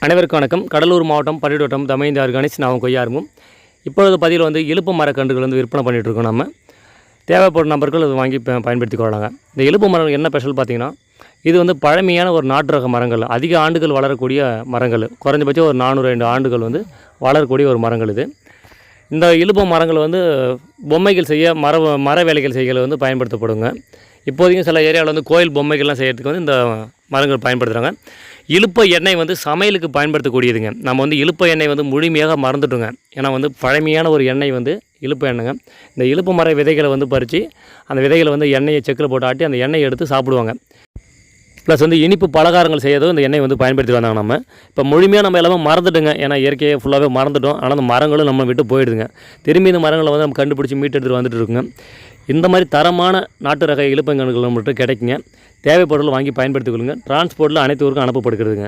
அனைவருக்கும் வணக்கம். கடலூர் மாவட்டம் பள்ளிவட்டம் தமைந்து ஆர்கானிக்ஸ் நான் கொய்யாருமும் இப்பொழுது பதிவில் வந்து இழுப்பு மரக்கன்றுகள் வந்து விற்பனை பண்ணிகிட்ருக்கோம் இருக்கோம் நம்ம தேவைப்படும் நபர்கள் அது வாங்கி ப- பயன்படுத்திக் கொள்ளலாங்க. இந்த இழுப்பு மரம் என்ன ஸ்பெஷல் பார்த்தீங்கன்னா இது வந்து பழமையான ஒரு நாட்டு ரக மரங்கள். அதிக ஆண்டுகள் வளரக்கூடிய மரங்கள். குறைஞ்சபட்சம் ஒரு நானூறு ரெண்டு ஆண்டுகள் வந்து வளரக்கூடிய ஒரு மரங்கள் இது. இந்த இழுப்பு மரங்கள் வந்து பொம்மைகள் செய்ய மர மர வேலைகள் செய்கிறது வந்து பயன்படுத்தப்படுங்க. இப்போதைக்கும் சில ஏரியாவில் வந்து கோயில் பொம்மைகள்லாம் செய்கிறதுக்கு வந்து இந்த மரங்கள் பயன்படுத்துகிறாங்க இலுப்பை எண்ணெய் வந்து சமையலுக்கு பயன்படுத்தக்கூடியதுங்க. நம்ம வந்து இழுப்ப எண்ணெய் வந்து முழுமையாக மறந்துட்டோங்க. ஏன்னா வந்து பழமையான ஒரு எண்ணெய் வந்து இழுப்பு எண்ணெய்ங்க. இந்த இலுப்பு மர விதைகளை வந்து பறித்து அந்த விதைகளை வந்து எண்ணெயை செக்கில் போட்டு ஆட்டி அந்த எண்ணெயை எடுத்து சாப்பிடுவாங்க. ப்ளஸ் வந்து இனிப்பு பலகாரங்கள் செய்யறதும் இந்த எண்ணெய் வந்து பயன்படுத்தி வந்தாங்க நம்ம. இப்போ முழுமையாக நம்ம எல்லாமே மறந்துட்டுங்க. ஏன்னா இயற்கையை ஃபுல்லாகவே மறந்துட்டோம். ஆனால் அந்த மரங்களும் நம்ம விட்டு போயிடுதுங்க. திரும்பி இந்த மரங்களை வந்து நம்ம கண்டுபிடிச்சி மீட்டு எடுத்துகிட்டு வந்துட்டு இருக்குங்க. இந்த மாதிரி தரமான நாட்டு ரக இழுப்பங்கன்றுகள் மட்டும் கிடைக்குங்க. தேவைப்படுறதில் வாங்கி பயன்படுத்திக் கொள்ளுங்கள் டிரான்ஸ்போர்ட்டில் அனைத்து ஊருக்கும் அனுப்பப்படுகிறதுங்க.